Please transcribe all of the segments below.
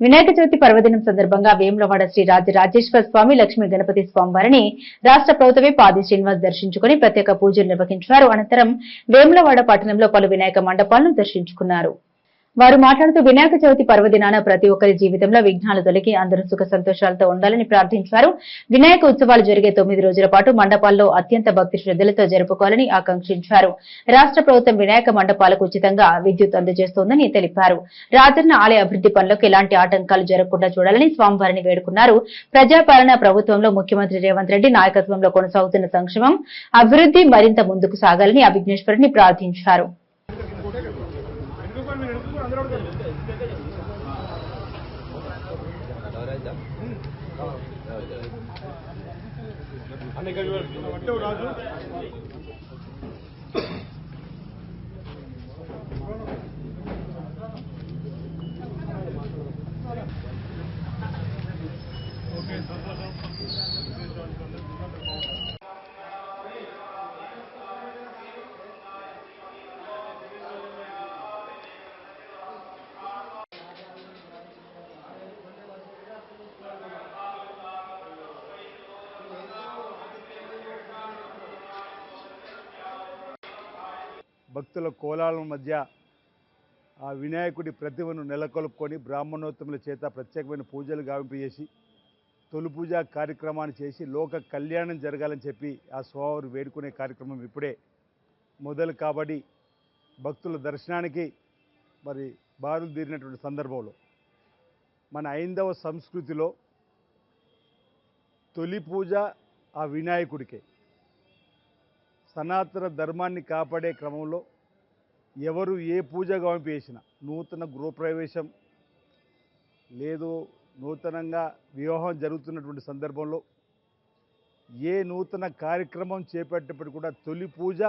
వినాయక చవితి పర్వదినం సందర్భంగా వేములవాడ శ్రీ రాజరాజేశ్వర స్వామి లక్ష్మీ గణపతి స్వామివారిని రాష్ట్ర ప్రభుత్వమే పాది శ్రీనివాస్ దర్శించుకుని ప్రత్యేక పూజలు నిర్వహించారు అనంతరం వేములవాడ పట్టణంలో పలు వినాయక మండపాలను దర్శించుకున్నారు. వారు మాట్లాడుతూ వినాయక చవితి పర్వదినాన ప్రతి ఒక్కరి జీవితంలో విఘ్నాలు తొలగి అందరూ సుఖ సంతోషాలతో ఉండాలని ప్రార్థించారు. వినాయక ఉత్సవాలు జరిగే తొమ్మిది రోజుల పాటు మండపాల్లో అత్యంత భక్తి శ్రద్దలతో జరుపుకోవాలని ఆకాంక్షించారు. రాష్ట్ర ప్రభుత్వం వినాయక మండపాలకు ఉచితంగా విద్యుత్ అందజేస్తోందని తెలిపారు. రాజన్న ఆలయ అభివృద్ధి పనులకు ఎలాంటి ఆటంకాలు జరగకుండా చూడాలని స్వామివారిని వేడుకున్నారు. ప్రజాపాలన ప్రభుత్వంలో ముఖ్యమంత్రి రేవంత్ రెడ్డి నాయకత్వంలో కొనసాగుతున్న సంక్షేమం అభివృద్ధి మరింత ముందుకు సాగాలని ఆ విఘ్నేశ్వరుని రాజు. భక్తుల కోలాల మధ్య ఆ వినాయకుడి ప్రతిమను నెలకొల్పుకొని బ్రాహ్మణోత్తముల చేత ప్రత్యేకమైన పూజలు గావింపజేసి తొలి పూజ కార్యక్రమాన్ని చేసి లోక కళ్యాణం జరగాలని చెప్పి ఆ స్వామివారు వేడుకునే కార్యక్రమం ఇప్పుడే మొదలు కాబట్టి భక్తుల దర్శనానికి మరి బారులు తీరినటువంటి సందర్భంలో మన ఐందవ సంస్కృతిలో తొలి పూజ ఆ వినాయకుడికే. సనాతన ధర్మాన్ని కాపాడే క్రమంలో ఎవరు ఏ పూజ గావింపు నూతన గృహప్రవేశం లేదు నూతనంగా వివాహం జరుగుతున్నటువంటి సందర్భంలో ఏ నూతన కార్యక్రమం చేపట్టేటప్పుడు కూడా తొలి పూజ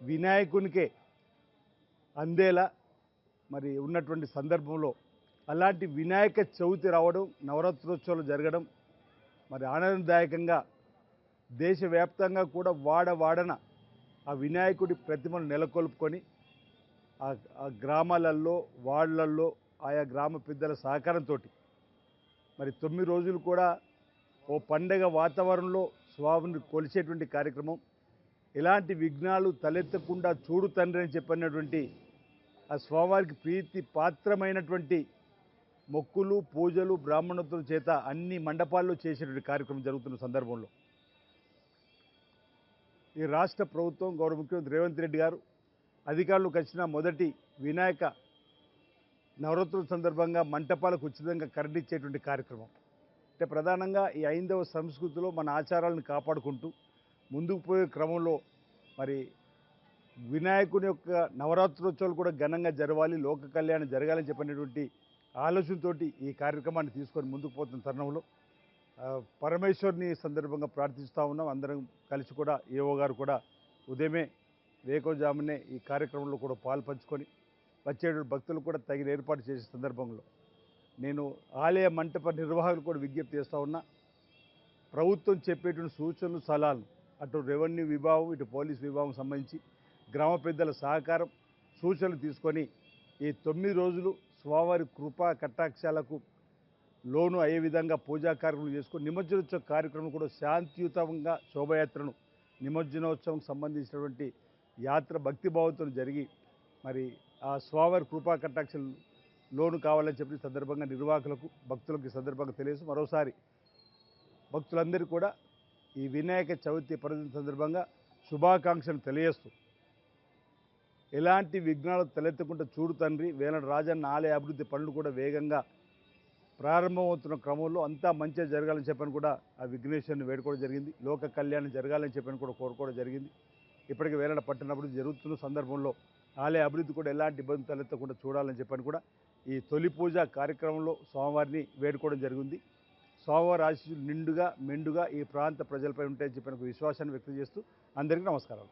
వినాయకునికే అందేలా మరి ఉన్నటువంటి సందర్భంలో అలాంటి వినాయక చవితి రావడం నవరాత్రోత్సవాలు జరగడం మరి ఆనందదాయకంగా దేశవ్యాప్తంగా కూడా వాడ వాడన ఆ వినాయకుడి ప్రతిమను నెలకొల్పుకొని ఆ గ్రామాలల్లో గ్రామాలలో ఆయా గ్రామ పెద్దల సహకారంతో మరి తొమ్మిది రోజులు కూడా ఓ పండగ వాతావరణంలో స్వామిని కొలిచేటువంటి కార్యక్రమం ఎలాంటి విఘ్నాలు తలెత్తకుండా చూడు తండ్రి అని చెప్పినటువంటి ఆ స్వామివారికి ప్రీతి పాత్రమైనటువంటి మొక్కులు పూజలు బ్రాహ్మణోత్తుల చేత అన్ని మండపాల్లో చేసేటువంటి కార్యక్రమం జరుగుతున్న సందర్భంలో. ఈ రాష్ట్ర ప్రభుత్వం గౌరవ ముఖ్యమంత్రి రేవంత్ రెడ్డి గారు అధికారులకు వచ్చిన మొదటి వినాయక నవరాత్రుల సందర్భంగా మంటపాలకు ఉచితంగా కరెంట్ ఇచ్చేటువంటి కార్యక్రమం. అంటే ప్రధానంగా ఈ ఐదవ సంస్కృతిలో మన ఆచారాలను కాపాడుకుంటూ ముందుకు పోయే క్రమంలో మరి వినాయకుని యొక్క నవరాత్రోత్సవాలు కూడా ఘనంగా జరగాలి లోక కళ్యాణం జరగాలని చెప్పినటువంటి ఆలోచనతోటి ఈ కార్యక్రమాన్ని తీసుకొని ముందుకు పోతున్న తరుణంలో పరమేశ్వర్ని సందర్భంగా ప్రార్థిస్తూ ఉన్నాం. అందరం కలిసి కూడా ఏఓ గారు కూడా ఉదయమే వేకోజామునే ఈ కార్యక్రమంలో కూడా పాలు పంచుకొని వచ్చే భక్తులు కూడా తగిన ఏర్పాటు చేసే సందర్భంలో నేను ఆలయ మంటప నిర్వాహకులు కూడా విజ్ఞప్తి చేస్తూ ఉన్నా. ప్రభుత్వం చెప్పేటువంటి సూచనలు సలహాలు అటు రెవెన్యూ విభాగం ఇటు పోలీస్ విభాగం సంబంధించి గ్రామ పెద్దల సహకారం సూచనలు తీసుకొని ఈ తొమ్మిది రోజులు స్వామివారి కృపా కటాక్షాలకు లోను అయ్యే విధంగా పూజా కార్యక్రమాలు చేసుకుని నిమజ్జనోత్సవ కార్యక్రమం కూడా శాంతియుతంగా శోభయాత్రను నిమజ్జనోత్సవం సంబంధించినటువంటి యాత్ర భక్తిభావంతో జరిగి మరి ఆ స్వామివారి కృపా కటాక్షలు లోను కావాలని చెప్పి సందర్భంగా నిర్వాహకులకు భక్తులకు సందర్భంగా తెలియజేసి మరోసారి భక్తులందరూ కూడా ఈ వినాయక చవితి పర్వదిన సందర్భంగా శుభాకాంక్షలు తెలియజేస్తూ ఎలాంటి విఘ్నాలు తలెత్తకుండా చూడు తండ్రి వేలడు రాజన్న ఆలయ అభివృద్ధి పనులు కూడా వేగంగా ప్రారంభమవుతున్న క్రమంలో అంతా మంచిగా జరగాలని చెప్పని కూడా ఆ విఘ్నేశ్వరుని వేడుకోవడం జరిగింది. లోక కళ్యాణం జరగాలని చెప్పని కూడా కోరుకోవడం జరిగింది. ఇప్పటికి వేలాడ పట్టణ అభివృద్ధి జరుగుతున్న సందర్భంలో ఆలయ అభివృద్ధి కూడా ఎలాంటి ఇబ్బంది తలెత్తకుండా చూడాలని చెప్పని కూడా ఈ తొలి పూజ కార్యక్రమంలో స్వామివారిని వేడుకోవడం జరిగింది. స్వామివారి ఆశీస్సులు నిండుగా మెండుగా ఈ ప్రాంత ప్రజలపై ఉంటాయని చెప్పిన విశ్వాసాన్ని వ్యక్తం చేస్తూ అందరికీ నమస్కారాలు.